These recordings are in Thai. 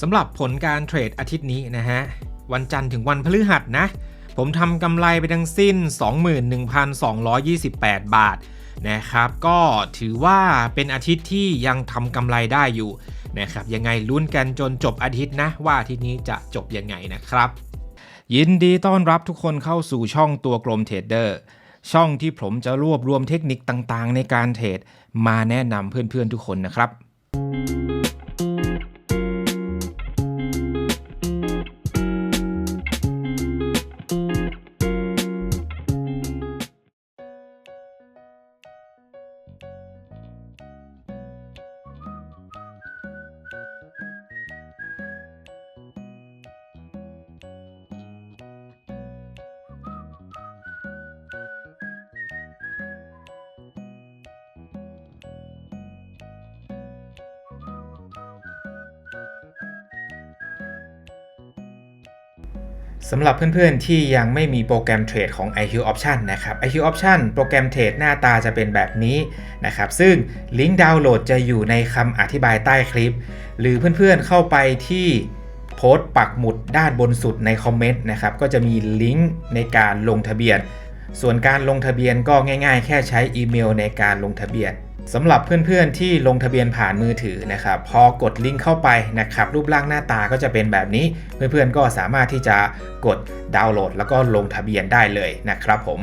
สำหรับผลการเทรดอาทิตย์นี้นะฮะ วันจันทร์ถึงวันพฤหัสนะ ผมทำกำไรไปทั้งสิ้น 21,228 บาทนะครับ ก็ถือว่าเป็นอาทิตย์ที่ยังทำกำไรได้อยู่นะครับ ยังไงลุ้นกันจนจบอาทิตย์นะ ว่าอาทิตย์นี้จะจบยังไงนะครับ ยินดีต้อนรับทุกคนเข้าสู่ช่องตัวกลมเทรดเดอร์ช่องที่ผมจะรวบรวมเทคนิคต่างๆ ในการเทรดมาแนะนำเพื่อนๆทุกคนนะครับ สำหรับเพื่อนๆ ที่ยังไม่มีโปรแกรมเทรดของ IQ Option นะครับ IQ Option โปรแกรมเทรดหน้าตาจะเป็นแบบนี้นะครับ ซึ่งลิงก์ดาวน์โหลดจะอยู่ในคำอธิบายใต้คลิป หรือเพื่อนๆเข้าไปที่โพสต์ปักหมุดด้านบนสุดในคอมเมนต์นะครับ ก็จะมีลิงก์ในการลงทะเบียน ส่วนการลงทะเบียนก็ง่ายๆ แค่ใช้อีเมลในการลงทะเบียน สำหรับเพื่อนๆที่ลงทะเบียนผ่านมือถือนะครับ พอกดลิงก์เข้าไปนะครับ รูปร่างหน้าตาก็จะเป็นแบบนี้ เพื่อนๆก็สามารถที่จะกดดาวน์โหลด แล้วก็ลงทะเบียนได้เลยนะครับผม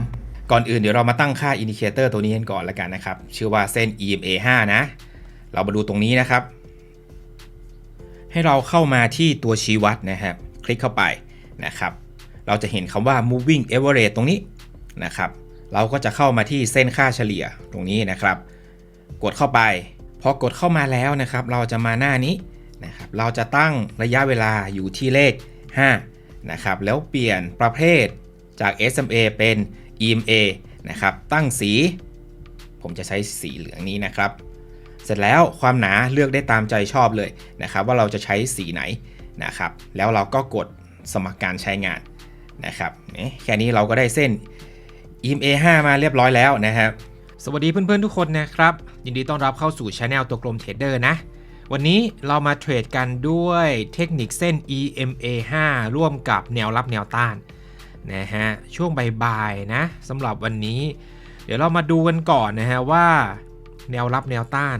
ก่อนอื่นเดี๋ยวเรามาตั้งค่าอินดิเคเตอร์ตัวนี้กันก่อนแล้วกันนะครับ ชื่อว่าเส้น EMA 5 นะ เรามาดูตรงนี้นะครับ ให้เราเข้ามาที่ตัวชี้วัดนะครับ คลิกเข้าไปนะครับ เราจะเห็นคำว่า moving average ตรงนี้นะครับ เราก็จะเข้ามาที่เส้นค่าเฉลี่ยตรงนี้นะครับ กดเข้าไป พอกดเข้ามาแล้วนะครับ เราจะมาหน้านี้นะครับ เราจะตั้งระยะเวลาอยู่ที่เลข 5 นะครับ แล้วเปลี่ยนประเภทจาก SMA เป็น EMA นะครับ ตั้งสี ผมจะใช้สีเหลืองนี้นะครับ เสร็จแล้วความหนาเลือกได้ตามใจชอบเลยนะครับ ว่าเราจะใช้สีไหนนะครับ แล้วเราก็กดสมัครการใช้งานนะครับแค่นี้เราก็ได้เส้น EMA 5 มาเรียบร้อยแล้วนะครับ สวัสดีเพื่อนๆทุกคนนะครับ ยินดีต้อนรับเข้าสู่ช anel ตัวกลมเทรดเดอร์นะ วันนี้เรามาเทรดกันด้วยเทคนิคเส้น EMA 5 ร่วมกับแนวรับแนวต้านนะฮะช่วงบ่ายๆนะสำหรับวันนี้ เดี๋ยวเรามาดูกันก่อนนะฮะว่า แนวรับแนวต้าน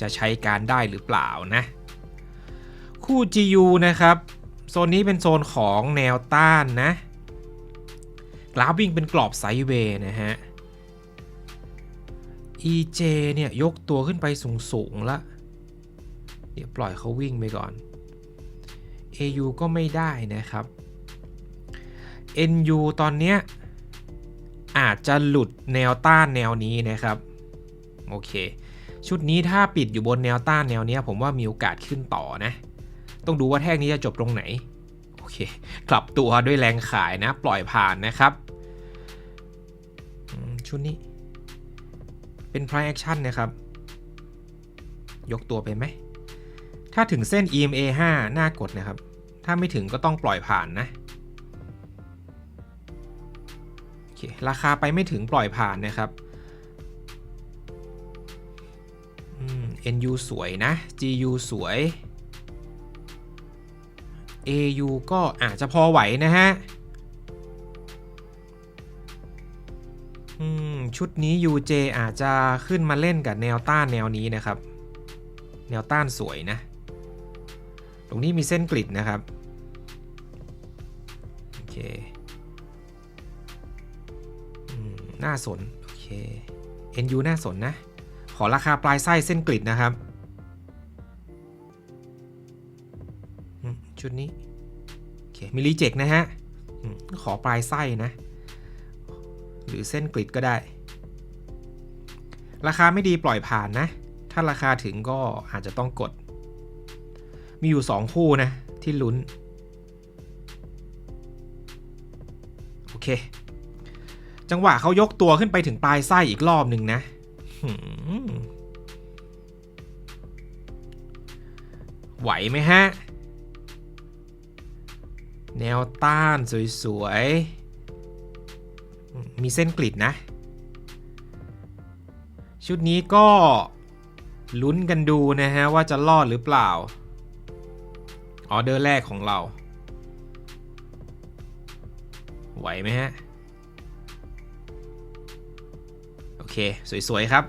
จะใช้การได้หรือเปล่านะ คู่ GU นะครับโซนนี้เป็นโซนของแนวต้านนะ กราฟวิ่งเป็นกรอบไซด์เวย์นะฮะ EJ เนี่ย ยกตัวขึ้นไปสูงๆละ เดี๋ยวปล่อยเขาวิ่งไปก่อน AU ก็ไม่ได้นะครับ NU ตอนเนี้ย อาจจะหลุดแนวต้านแนวนี้นะครับ โอเค ชุดนี้ถ้าปิดอยู่บนแนวต้านแนวนี้ผมว่ามีโอกาสขึ้นต่อนะ ต้องดูว่าแท่งนี้จะจบตรงไหน โอเค กลับตัวด้วยแรงขายนะ ปล่อยผ่านนะครับชุดนี้ เป็น price action นะครับ ยกตัวไปไหม ถ้าถึงเส้น EMA 5 น่ากดนะครับ ถ้าไม่ถึงก็ต้องปล่อยผ่านนะโอเคราคาไปไม่ถึงปล่อยผ่านนะครับอืม NU สวยนะ GU สวย AU ก็อาจจะพอไหวนะฮะ อืม ชุดนี้ UJ อาจจะขึ้นมาเล่นกับแนวต้านแนวนี้นะครับ แนวต้านสวยนะ ตรงนี้มีเส้นกริดนะครับ โอเคอน่าสน โอเค NU น่าสนนะ ขอราคาปลายไส้เส้นกริดนะครับ ชุดนี้ โอเค มีรีเจ็คนะฮะ ขอปลายไส้นะ หรือเส้นกริดก็ได้ ราคาไม่ดีปล่อยผ่านนะ ถ้าราคาถึงก็อาจจะต้องกด มีอยู่ 2 คู่นะ ที่ลุ้น โอเค จังหวะเขายกตัวขึ้นไปถึงปลายไส้อีกรอบหนึ่งนะไหวไหมฮะ แนวต้านสวยๆ มีเส้นกลิดนะ ชุดนี้ก็ลุ้นกันดูนะฮะว่าจะรอดหรือเปล่า ออเดอร์แรกของเรา ไหวไหมฮะ โอเค สวย ๆ ครับ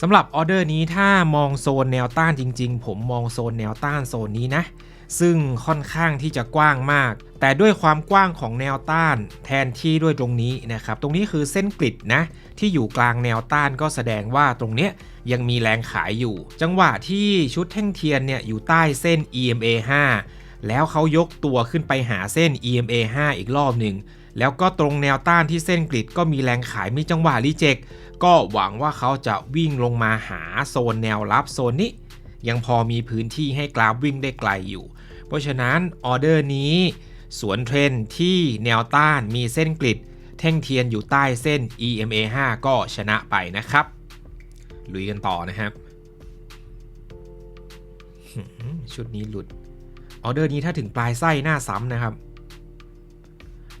สำหรับออเดอร์นี้ถ้ามองโซนแนวต้านจริง ๆ ผมมองโซนแนวต้านโซนนี้นะ ซึ่งค่อนข้างที่จะกว้างมาก แต่ด้วยความกว้างของแนวต้านแทนที่ด้วยตรงนี้นะครับ ตรงนี้คือเส้นกริดนะที่อยู่กลางแนวต้านก็แสดงว่าตรงเนี้ยยังมีแรงขายอยู่ จังหวะที่ชุดแท่งเทียนเนี่ยอยู่ใต้เส้น EMA 5 แล้วเขายกตัวขึ้นไปหาเส้น EMA 5 อีกรอบหนึ่งแล้วก็ตรงแนวต้านที่เส้นกริดก็มีแรงขายมีจังหวะรีเจ็คก็หวังว่าเขาจะวิ่งลงมาหาโซนแนวรับโซนนี้ ยังพอมีพื้นที่ให้กราฟวิ่งได้ไกลอยู่ เพราะฉะนั้นออเดอร์นี้ สวนเทรนที่แนวต้านมีเส้นกริดแท่งเทียนอยู่ใต้เส้น EMA 5 ก็ชนะไปนะครับ ลุยกันต่อนะครับ ชุดนี้หลุด ออเดอร์นี้ถ้าถึงปลายไส้หน้าซ้ำนะครับ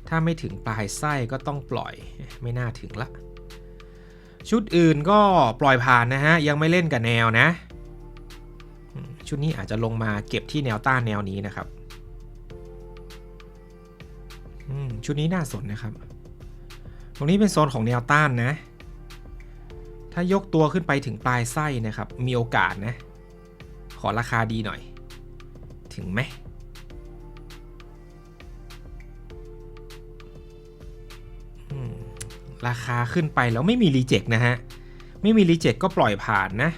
ถ้าไม่ถึงปลายไส้ก็ต้องปล่อยไม่น่าถึงละ ชุดอื่นก็ปล่อยผ่านนะฮะ ยังไม่เล่นกับแนวนะ ชุดนี้อาจจะลงมาเก็บที่แนวต้านแนวนี้นะครับอืมชุดนี้น่าสนนะครับ ตรงนี้เป็นโซนของแนวต้านนะ ถ้ายกตัวขึ้นไปถึงปลายไส้นะครับ มีโอกาสนะ ขอราคาดีหน่อย ถึงไหมอืมราคาขึ้นไปแล้วไม่มีรีเจ็คนะฮะ ไม่มีรีเจ็คก็ปล่อยผ่านนะ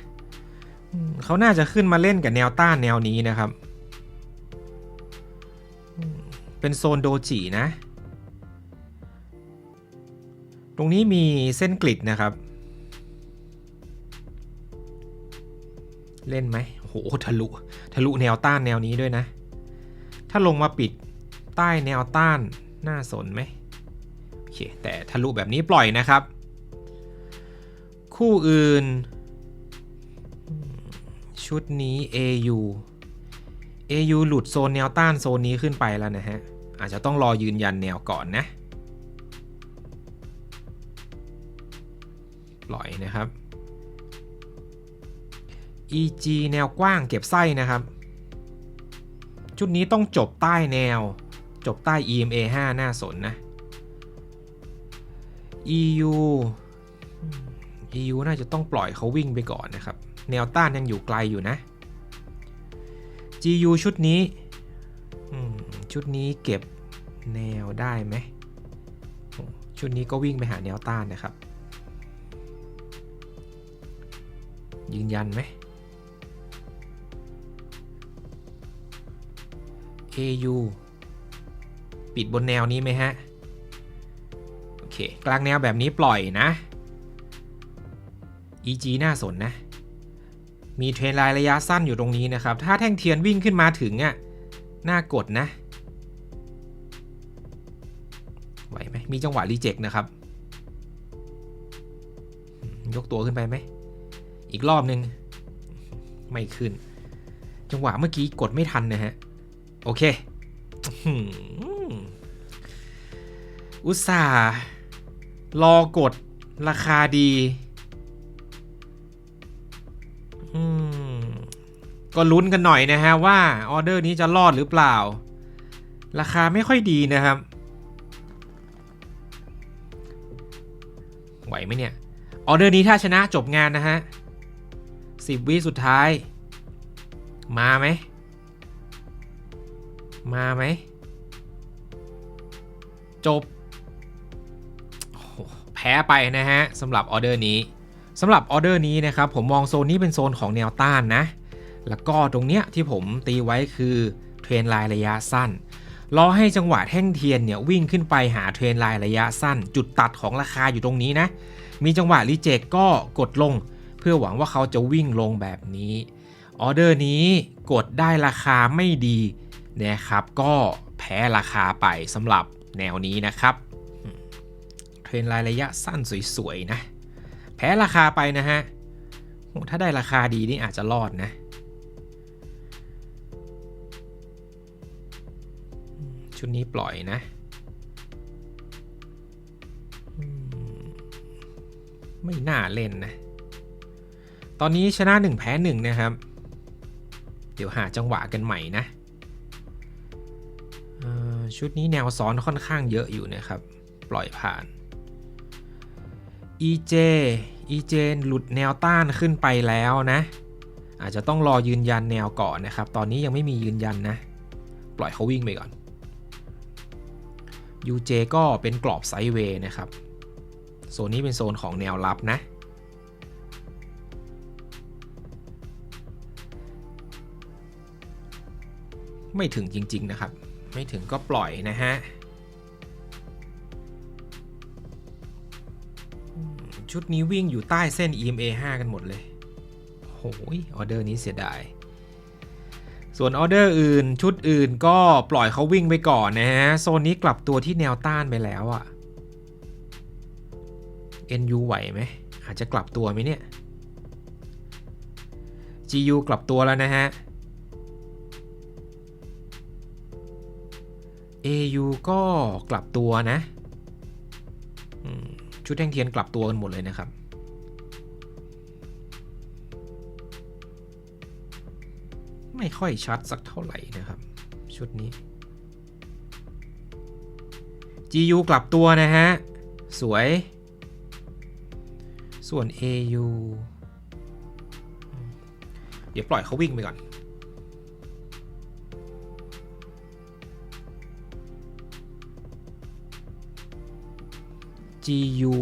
เขาน่าจะขึ้นมาเล่นกับแนวต้านแนวนี้นะครับ เป็นโซนโดจินะ ตรงนี้มีเส้นกริดนะครับ เล่นไหมโหทะลุ ทะลุแนวต้านแนวนี้ด้วยนะ ถ้าลงมาปิดใต้แนวต้านน่าสนไหมโอเค แต่ทะลุแบบนี้ปล่อยนะครับ คู่อื่น ชุดนี้ AU AU หลุดโซนแนวต้านโซนนี้ขึ้นไปแล้วนะฮะ อาจจะต้องรอยืนยันแนวก่อนนะ ปล่อยนะครับ EG แนวกว้างเก็บไส้นะครับ ชุดนี้ต้องจบใต้แนว จบใต้ EMA 5 หน้าสนนะ EU EU น่าจะต้องปล่อยเขาวิ่งไปก่อนนะครับ แนวต้านยังอยู่ไกลอยู่นะ GU ชุดนี้ ชุดนี้เก็บแนวได้ไหม ชุดนี้ก็วิ่งไปหาแนวต้านนะครับ ยืนยันไหม AU ปิดบนแนวนี้ไหมฮะ โอเค กลางแนวแบบนี้ปล่อยนะ EG น่าสนนะ มีเทรนไลน์ระยะสั้นอยู่ตรงนี้นะครับ ถ้าแท่งเทียนวิ่งขึ้นมาถึงอะน่ากดนะ ไหวไหมมีจังหวะรีเจ็คนะครับ ยกตัวขึ้นไปไหม อีกรอบนึง ไม่ขึ้น จังหวะเมื่อกี้กดไม่ทันนะฮะ โอเค อุตส่าห์รอกดราคาดี ก็ลุ้นกันหน่อยนะฮะว่าออเดอร์นี้จะรอดหรือเปล่า ราคาไม่ค่อยดีนะครับ ไหวไหมเนี่ย ออเดอร์นี้ถ้าชนะจบงานนะฮะสิบวิสุดท้าย มาไหม มาไหม จบ แพ้ไปนะฮะสำหรับออเดอร์นี้ สำหรับออเดอร์นี้นะครับผมมองโซนนี้เป็นโซนของแนวต้านนะ แล้วก็ตรงเนี้ยที่ผมตีไว้คือเทรนไลน์ระยะสั้น รอให้จังหวะแท่งเทียนเนี่ยวิ่งขึ้นไปหาเทรนไลน์ระยะสั้น จุดตัดของราคาอยู่ตรงนี้นะ มีจังหวะรีเจ็คก็กดลง เพื่อหวังว่าเขาจะวิ่งลงแบบนี้ ออเดอร์นี้กดได้ราคาไม่ดีนะครับ ก็แพ้ราคาไปสำหรับแนวนี้นะครับ เทรนรายระยะสั้นสวยๆนะ แพ้ราคาไปนะฮะถ้าได้ราคาดีนี่อาจจะรอดนะ ชุดนี้ปล่อยนะ ไม่น่าเล่นนะ ตอนนี้ชนะ 1 แพ้1นะครับ เดี๋ยวหาจังหวะกันใหม่นะชุดนี้แนวซ้อนค่อนข้างเยอะอยู่นะครับ ปล่อยผ่าน EJ EJ หลุดแนวต้านขึ้นไปแล้วนะ อาจจะต้องรอยืนยันแนวก่อนนะครับ ตอนนี้ยังไม่มียืนยันนะ ปล่อยเขาวิ่งไปก่อน UJ ก็เป็นกรอบไซด์เวย์นะครับ โซนนี้เป็นโซนของแนวรับนะ ไม่ถึงจริง ๆ นะครับ ไม่ถึงก็ปล่อยนะฮะ ชุดนี้วิ่งอยู่ใต้เส้น EMA 5 กันหมดเลยโอ้ยออเดอร์นี้เสียดาย ส่วนออเดอร์อื่นชุดอื่นก็ปล่อยเขาวิ่งไปก่อนนะฮะ โซนนี้กลับตัวที่แนวต้านไปแล้วอะ NU ไหวไหม อาจจะกลับตัวไหมเนี่ย GU กลับตัวแล้วนะฮะ AU ก็กลับตัวนะ ชุดแท่งเทียนกลับตัวกันหมดเลยนะครับ ไม่ค่อยชัดสักเท่าไหร่นะครับ ชุดนี้ GU กลับตัวนะฮะ สวย ส่วน AU อืมเดี๋ยวปล่อยเขาวิ่งไปก่อน GU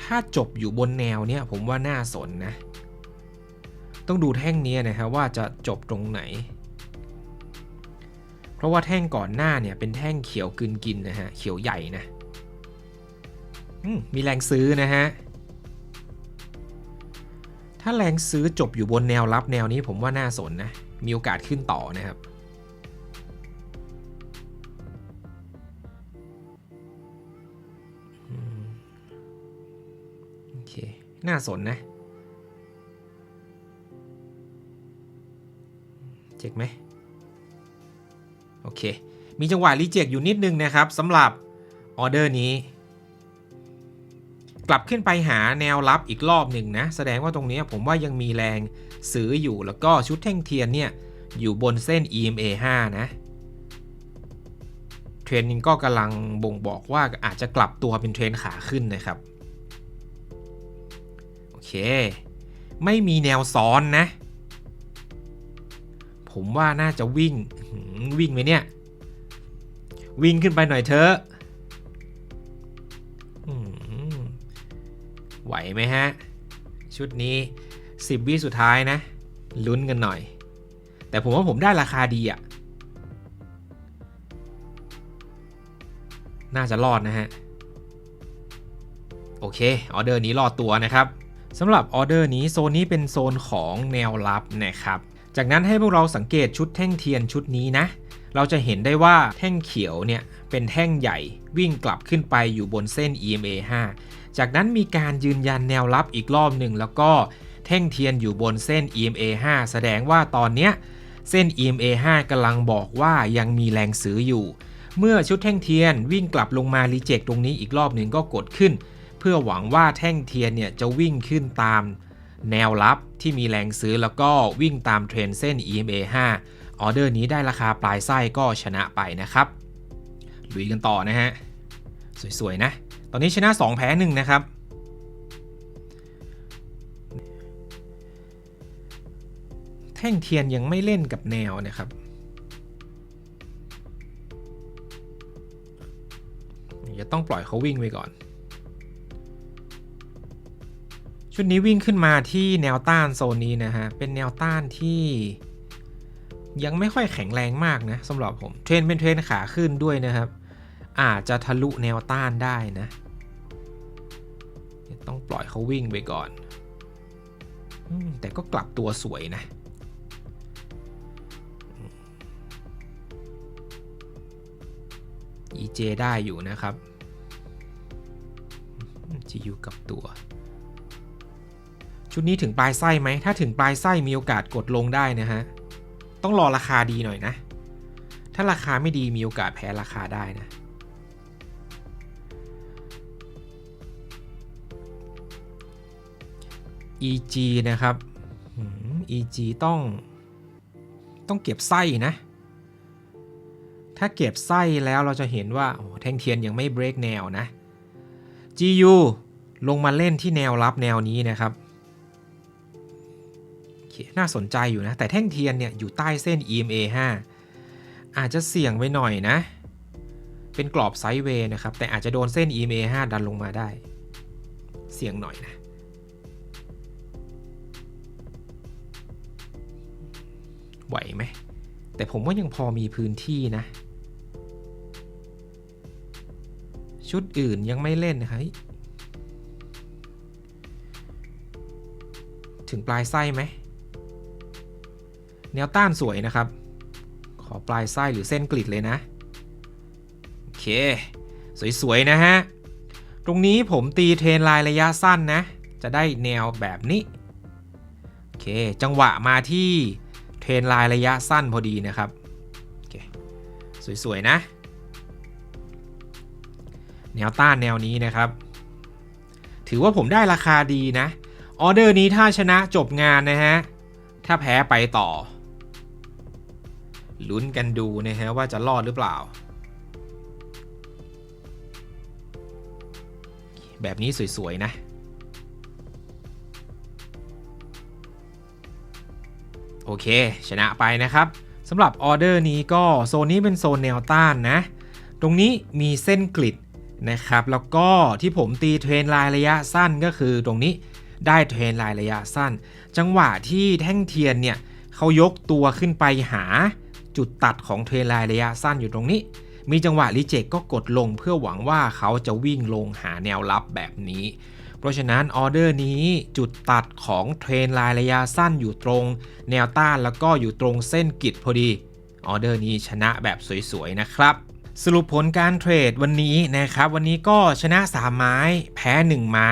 ถ้าจบอยู่บนแนวเนี้ยผมว่าน่าสนนะ ต้องดูแท่งนี้นะครับว่าจะจบตรงไหน เพราะว่าแท่งก่อนหน้าเนี่ยเป็นแท่งเขียวกลืนกินนะฮะ เขียวใหญ่นะมมีแรงซื้อนะฮะ ถ้าแรงซื้อจบอยู่บนแนวรับแนวนี้ผมว่าน่าสนนะ มีโอกาสขึ้นต่อนะครับ น่าสนนะ เจ็กไหมโอเค มีจังหวะรีเจ็คอยู่นิดนึงนะครับสำหรับออเดอร์นี้ กลับขึ้นไปหาแนวรับอีกรอบหนึ่งนะ แสดงว่าตรงนี้ผมว่ายังมีแรงซื้ออยู่แล้วก็ชุดแท่งเทียนเนี่ย อยู่บนเส้น EMA 5 นะเทรนด์นี้ก็กำลังบ่งบอกว่าอาจจะกลับตัวเป็นเทรนขาขึ้นนะครับ ไม่มีแนวซ้อนนะ ผมว่าน่าจะวิ่งวิ่งไหมเนี่ย วิ่งขึ้นไปหน่อยเถอะไหวไหมฮะ ชุดนี้ 10 วิสุดท้ายนะ ลุ้นกันหน่อย แต่ผมว่าผมได้ราคาดีอะ่ะ น่าจะรอดนะฮะ โอเค ออเดอร์นี้รอดตัวนะครับ สำหรับออเดอร์นี้โซนนี้เป็นโซนของแนวรับนะครับ จากนั้นให้พวกเราสังเกตชุดแท่งเทียนชุดนี้นะ เราจะเห็นได้ว่าแท่งเขียวเนี่ยเป็นแท่งใหญ่วิ่งกลับขึ้นไปอยู่บนเส้น EMA 5 จากนั้นมีการยืนยันแนวรับอีกรอบหนึ่งแล้วก็แท่งเทียนอยู่บนเส้น EMA 5 แสดงว่าตอนเนี้ยเส้น EMA 5กำลังบอกว่ายังมีแรงซื้ออยู่ เมื่อชุดแท่งเทียนวิ่งกลับลงมารีเจ็คตรงนี้อีกรอบหนึ่งก็กดขึ้น เพื่อหวังว่าแท่งเทียนเนี่ยจะวิ่งขึ้นตามแนวรับที่มีแรงซื้อแล้วก็วิ่งตามเทรนเส้น EMA 5 ออเดอร์นี้ได้ราคาปลายไส้ก็ชนะไปนะครับลุยกันต่อนะฮะ สวยๆนะ ตอนนี้ชนะ 2 แพ้1นะครับ แท่งเทียนยังไม่เล่นกับแนวนะครับจะต้องปล่อยเขาวิ่งไปก่อน ชุดนี้วิ่งขึ้นมาที่แนวต้านโซนนี้นะฮะ เป็นแนวต้านที่ ยังไม่ค่อยแข็งแรงมากนะสำหรับผม เทรนเป็นเทรนขาขึ้นด้วยนะครับ อาจจะทะลุแนวต้านได้นะ ต้องปล่อยเขาวิ่งไปก่อน แต่ก็กลับตัวสวยนะ EJ ได้อยู่นะครับ จะอยู่กับตัว ชุดนี้ถึงปลายไส้ไหม ถ้าถึงปลายไส้มีโอกาสกดลงได้นะฮะ ต้องรอราคาดีหน่อยนะ ถ้าราคาไม่ดีมีโอกาสแพ้ราคาได้นะ EG นะครับอืม EG ต้อง ต้องเก็บไส้นะ ถ้าเก็บไส้แล้วเราจะเห็นว่าโอ้แท่งเทียนยังไม่เบรกแนวนะ GU ลงมาเล่นที่แนวรับแนวนี้นะครับ น่าสนใจอยู่นะ แต่แท่งเทียนเนี่ยอยู่ใต้เส้น EMA 5 อาจจะเสี่ยงไปหน่อยนะ เป็นกรอบไซด์เวย์นะครับ แต่อาจจะโดนเส้น EMA 5 ดันลงมาได้ เสี่ยงหน่อยนะ ไหวไหม แต่ผมว่ายังพอมีพื้นที่นะ ชุดอื่นยังไม่เล่นนะครับถึงปลายไส้ไหม แนวต้านสวยนะครับ ขอปลายไส้หรือเส้นกลิดเลยนะ โอเค สวย ๆ นะฮะ ตรงนี้ผมตีเทรนไลน์ระยะสั้นนะ จะได้แนวแบบนี้ โอเค จังหวะมาที่เทรนไลน์ระยะสั้นพอดีนะครับ โอเค สวย ๆ นะ แนวต้านแนวนี้นะครับ ถือว่าผมได้ราคาดีนะ ออเดอร์นี้ถ้าชนะจบงานนะฮะถ้าแพ้ไปต่อ ลุ้นกันดูนะฮะว่าจะรอดหรือเปล่า แบบนี้สวย ๆ นะ โอเค ชนะไปนะครับสำหรับออเดอร์นี้ก็โซนนี้เป็นโซนแนวต้านนะ ตรงนี้มีเส้นกลิดนะครับ แล้วก็ที่ผมตีเทรนไลน์ระยะสั้นก็คือตรงนี้ได้เทรนไลน์ระยะสั้น จังหวะที่แท่งเทียนเนี่ยเขายกตัวขึ้นไปหา จุดตัดของเทรนไลน์ระยะสั้นอยู่ตรงนี้ มีจังหวะรีเจ็คก็กดลงเพื่อหวังว่าเขาจะวิ่งลงหาแนวรับแบบนี้ เพราะฉะนั้นออเดอร์นี้จุดตัดของเทรนไลน์ระยะสั้นอยู่ตรง แนวต้านแล้วก็อยู่ตรงเส้นกิดพอดี ออเดอร์นี้ชนะแบบสวยๆนะครับสรุปผลการเทรดวันนี้นะครับ วันนี้ก็ชนะ 3 ไม้ แพ้ 1 ไม้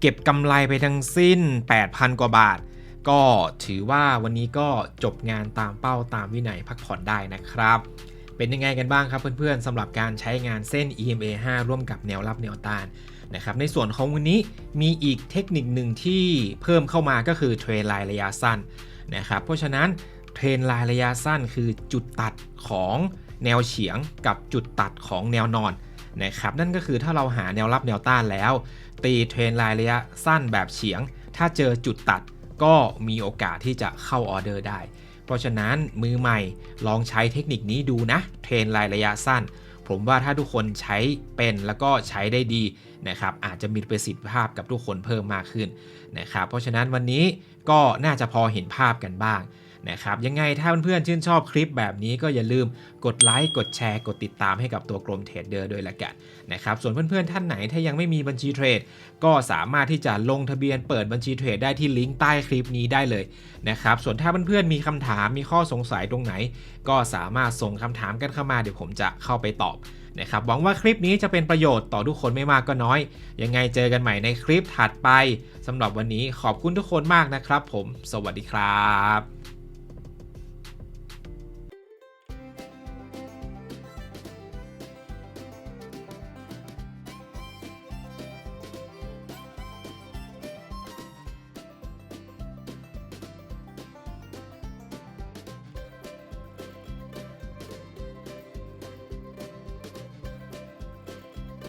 เก็บกำไรไปทั้งสิ้น 8,000 กว่าบาท ก็ถือว่าวันนี้ก็จบงานตามเป้าตามวินัยพักผ่อนได้นะครับ เป็นยังไงกันบ้างครับเพื่อนๆสำหรับการใช้งานเส้น EMA 5 ร่วมกับแนวรับแนวต้านนะครับในส่วนของวันนี้มีอีกเทคนิคหนึ่งที่เพิ่มเข้ามาก็คือเทรนไลน์ระยะสั้นนะครับเพราะฉะนั้นเทรนไลน์ระยะสั้นคือจุดตัดของแนวเฉียงกับจุดตัดของแนวนอนนะครับนั่นก็คือถ้าเราหาแนวรับแนวต้านแล้ว ตีเทรนไลน์ระยะสั้นแบบเฉียง ถ้าเจอจุดตัด ก็มีโอกาสที่จะเข้าออเดอร์ได้ เพราะฉะนั้นมือใหม่ลองใช้เทคนิคนี้ดูนะ เทรนไลน์ระยะสั้น ผมว่าถ้าทุกคนใช้เป็นแล้วก็ใช้ได้ดีนะครับอาจจะมีประสิทธิภาพกับทุกคนเพิ่มมากขึ้นนะครับเพราะฉะนั้นวันนี้ก็น่าจะพอเห็นภาพกันบ้าง นะครับยังไงถ้าเพื่อนๆชื่นชอบคลิปแบบนี้ก็อย่าลืมกดไลค์กดแชร์กดติดตามให้กับตัวกรมเทรดเดอร์ด้วยละกันนะครับส่วนเพื่อนๆท่านไหนถ้ายังไม่มีบัญชีเทรด ก็สามารถที่จะลงทะเบียนเปิดบัญชีเทรดได้ที่ลิงก์ใต้คลิปนี้ได้เลยนะครับส่วนถ้าเพื่อนๆมีคำถามมีข้อสงสัยตรงไหน ก็สามารถส่งคำถามกันเข้ามาเดี๋ยวผมจะเข้าไปตอบนะครับหวังว่าคลิปนี้จะเป็นประโยชน์ต่อทุกคนไม่มากก็น้อย ยังไงเจอกันใหม่ในคลิปถัดไปสำหรับวันนี้ขอบคุณทุกคนมากนะครับผม สวัสดีครับ